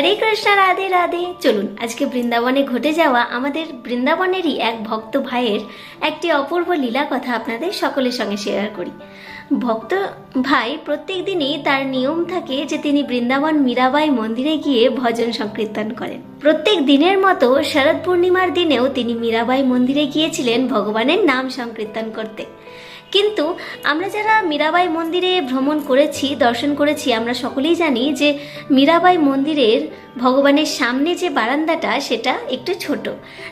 হরে কৃষ্ণ, রাধে রাধে। চলুন, আজকে বৃন্দাবনে ঘটে যাওয়া আমাদের বৃন্দাবনেরই এক ভক্ত ভাইয়ের একটি অপূর্ব লীলা কথা আপনাদের সকলের সঙ্গে শেয়ার করি। ভক্ত ভাই প্রত্যেক দিনই তার নিয়ম থাকে যে তিনি বৃন্দাবন মীরাবাই মন্দিরে গিয়ে ভজন সংকীর্তন করেন। প্রত্যেক দিনের মতো শরৎ পূর্ণিমার দিনেও তিনি মীরাবাই মন্দিরে গিয়েছিলেন ভগবানের নাম সংকীর্তন করতে। কিন্তু আমরা যারা মীরাবাই মন্দিরে ভ্রমণ করেছি, দর্শন করেছি, আমরা সকলেই জানি যে মীরাবাই মন্দিরের ভগবানের সামনে যে বারান্দাটা, সেটা একটু ছোট।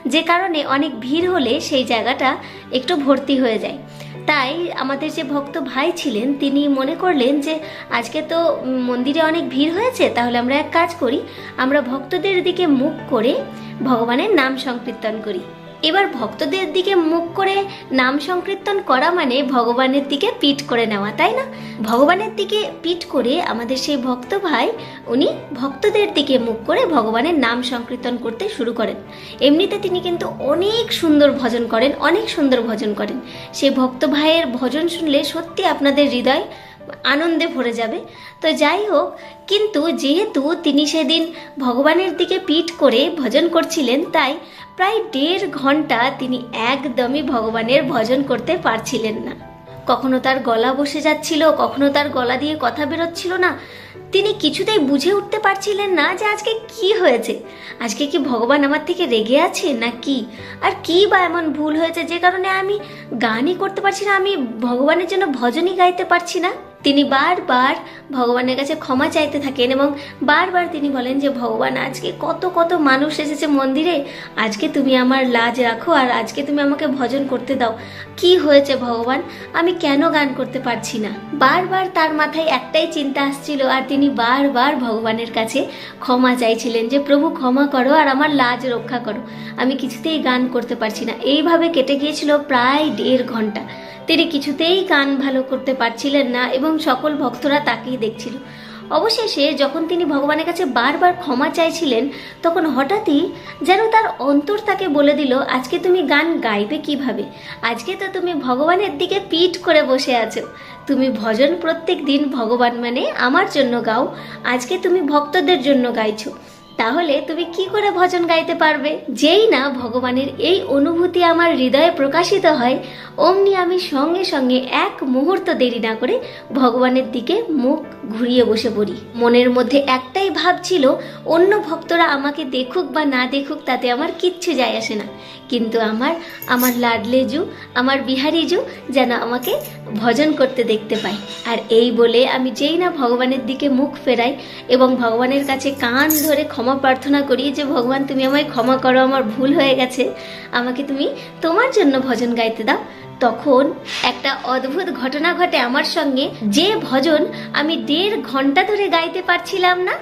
যে কারণে অনেক ভিড় হলে সেই জায়গাটা একটু ভর্তি হয়ে যায়। তাই আমাদের যে ভক্ত ভাই ছিলেন, তিনি মনে করলেন যে আজকে তো মন্দিরে অনেক ভিড় হয়েছে, তাহলে আমরা এক কাজ করি, আমরা ভক্তদের দিকে মুখ করে ভগবানের নাম সংকীর্তন করি। এবার ভক্তদের দিকে মুখ করে নাম সংকীর্তন করা মানে ভগবানের দিকে পিঠ করে নেওয়া, তাই না? ভগবানের দিকে পিঠ করে আমাদের সেই ভক্ত ভাই, উনি ভক্তদের দিকে মুখ করে ভগবানের নাম সংকীর্তন করতে শুরু করেন। এমনিতে তিনি কিন্তু অনেক সুন্দর ভজন করেন, অনেক সুন্দর ভজন করেন। সেই ভক্ত ভাইয়ের ভজন শুনলে সত্যি আপনাদের হৃদয় আনন্দে ভরে যাবে। তো যাই হোক, কিন্তু যেহেতু তিনি সেদিন ভগবানের দিকে পিঠ করে ভজন করছিলেন, তাই প্রায় দেড় ঘণ্টা তিনি একদমই ভগবানের ভজন করতে পারছিলেন না। কখনো তার গলা বসে যাচ্ছিল, কখনো তার গলা দিয়ে কথা বেরোচ্ছিল না। তিনি কিছুতেই বুঝে উঠতে পারছিলেন না যে আজকে কি হয়েছে। আজকে কি ভগবান আমার থেকে রেগে আছে না কি আর কি বা এমন ভুল হয়েছে যে কারণে আমি গানই করতে পারছি না, আমি ভগবানের জন্য ভজনই গাইতে পারছি না? তিনি বারবার ভগবানের কাছে ক্ষমা চাইতে থাকেন এবং বারবার তিনি বলেন যে, ভগবান, আজকে কত কত মানুষ এসেছে মন্দিরে। আজকে তুমি আমার লাজ রাখো আর আজকে তুমি আমাকে ভজন করতে দাও। কি হয়েছে ভগবান? আমি কেন গান করতে পারছি না? বারবার তার মাথায় একটাই চিন্তা আসছিল আর তিনি বারবার ভগবানের কাছে ক্ষমা চাইছিলেন যে, প্রভু, ক্ষমা করো আর আমার লাজ রক্ষা করো। আমি কিছুতেই গান করতে পারছি না। এইভাবে কেটে গিয়েছিল প্রায় দেড় ঘণ্টা। তিনি কিছুতেই গান ভালো করতে পারছিলেন না এবং সকল ভক্তরা তাকেই দেখছিল। অবশেষে যখন তিনি ভগবানের কাছে বারবার ক্ষমা চাইছিলেন, তখন হঠাৎই যেন তার অন্তর তাকে বলে দিল, আজকে তুমি গান গাইবে কীভাবে? আজকে তো তুমি ভগবানের দিকে পিঠ করে বসে আছো। তুমি ভজন প্রত্যেক দিন ভগবান মানে আমার জন্য গাও। আজকে তুমি ভক্তদের জন্য গাইছো। তাহলে তুমি কি করে ভজন গাইতে পারবে? যেই না ভগবানের এই অনুভূতি আমার হৃদয়ে প্রকাশিত হয়, অমনি আমি সঙ্গে সঙ্গে এক মুহূর্ত দেরি না করে ভগবানের দিকে মুখ ঘুরিয়ে বসে পড়ি। মনের মধ্যে একটাই ভাব ছিল, অন্য ভক্তরা আমাকে দেখুক বা না দেখুক তাতে আমার কিচ্ছু যায় আসে না। কিন্তু আমার আমার লাডলেজু আমার বিহারিজু যেন আমাকে ভজন করতে দেখতে পাই আর এই বলে আমি যেই না ভগবানের দিকে মুখ ফেরাই এবং ভগবানের কাছে কান ধরে ক্ষমা প্রার্থনা করি যে, ভগবান, তুমি আমায় ক্ষমা করো, আমার ভুল হয়ে গেছে। আমাকে তুমি তোমার জন্য ভজন গাইতে দাও। তখন একটা অদ্ভুত ঘটনা ঘটে আমার সঙ্গে। যে ভজন আমি দেড় ঘণ্টা ধরে গাইতে পারছিলাম না।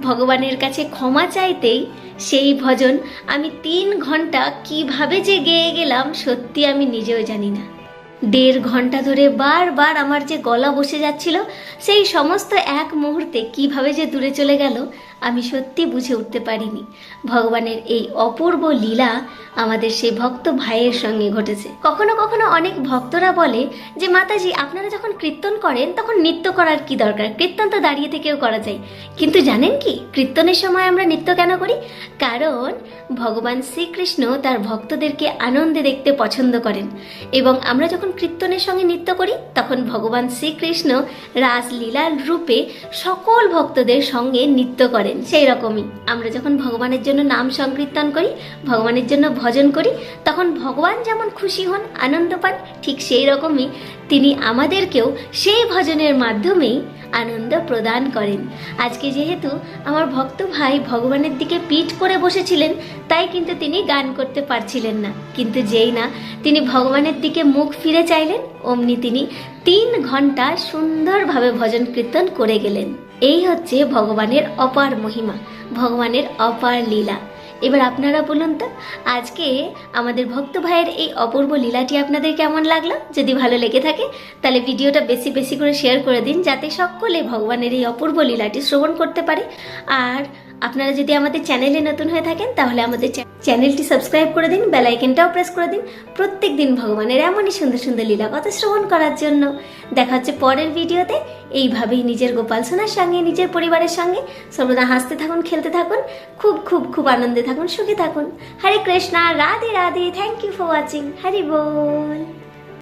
ভগবানের কাছে ক্ষমা চাইতেই সেই ভজন আমি তিন ঘণ্টা কীভাবে যে গেয়ে গেলাম, সত্যি আমি নিজেও জানি না। দেড় ঘণ্টা ধরে বারবার আমার যে গলা বসে যাচ্ছিল, সেই সমস্ত এক মুহূর্তে কীভাবে যে দূরে চলে গেল আমি সত্যি বুঝে উঠতে পারিনি। ভগবানের এই অপূর্ব লীলা আমাদের সেই ভক্ত ভাইয়ের সঙ্গে ঘটেছে। কখনো কখনো অনেক ভক্তরা বলে যে, মাতাজি, আপনারা যখন কীর্তন করেন, তখন নৃত্য করার কি দরকার? কীর্তন তো দাঁড়িয়ে থেকেও করা যায়। কিন্তু জানেন কি? কীর্তনের সময় আমরা নৃত্য কেন করি? কারণ ভগবান শ্রীকৃষ্ণ তার ভক্তদেরকে আনন্দে দেখতে পছন্দ করেন এবং আমরা যখন কীর্তনের সঙ্গে নৃত্য করি, তখন ভগবান শ্রীকৃষ্ণ রাসলীলার রূপে সকল ভক্তদের সঙ্গে নৃত্য করেন, সেই রকমই। আমরা যখন ভগবানের জন্য নাম সংকীর্তন করি, ভগবানের জন্য ভজন করি, তখন ভগবান যেমন খুশি হন, আনন্দ পান, ঠিক সেই রকমই তিনি আমাদেরকেও সেই ভজনের মাধ্যমেই আনন্দ প্রদান করেন। আজকে যেহেতু আমার ভক্ত ভাই ভগবানের দিকে পিঠ করে বসেছিলেন, তাই কিন্তু তিনি গান করতে পারছিলেন না। কিন্তু যেই না, তিনি ভগবানের দিকে মুখ ফিরে চাইলেন, অমনি তিনি তিন ঘণ্টা সুন্দরভাবে ভজন কীর্তন করে গেলেন। এই হচ্ছে ভগবানের অপার মহিমা, ভগবানের অপার লীলা। এবার আপনারা বলুন তো, আজকে আমাদের ভক্ত ভাইয়ের এই অপূর্ব লীলাটি আপনাদের কেমন লাগল? যদি ভালো লেগে থাকে, তাহলে ভিডিওটা বেশি বেশি করে শেয়ার করে দিন, যাতে সকলে ভগবানের এই অপূর্ব লীলাটি শ্রবণ করতে পারে। আর আপনারা যদি আমাদের চ্যানেলে নতুন হয়ে থাকেন, তাহলে আমাদের চ্যানেলটি সাবস্ক্রাইব করে দিন, বেল আইকনটাও প্রেস করে দিন প্রত্যেক দিন ভগবানের এমনই সুন্দর সুন্দর লীলা কথা শ্রবণ করার জন্য। দেখা হচ্ছে পরের ভিডিওতে। এইভাবেই নিজের গোপাল সোনার সঙ্গে, নিজের পরিবারের সঙ্গে সর্বদা হাসতে থাকুন, খেলতে থাকুন, খুব খুব খুব আনন্দে থাকুন, সুখে থাকুন। Hare Krishna, Radhe Radhe thank you for watching Hari ball.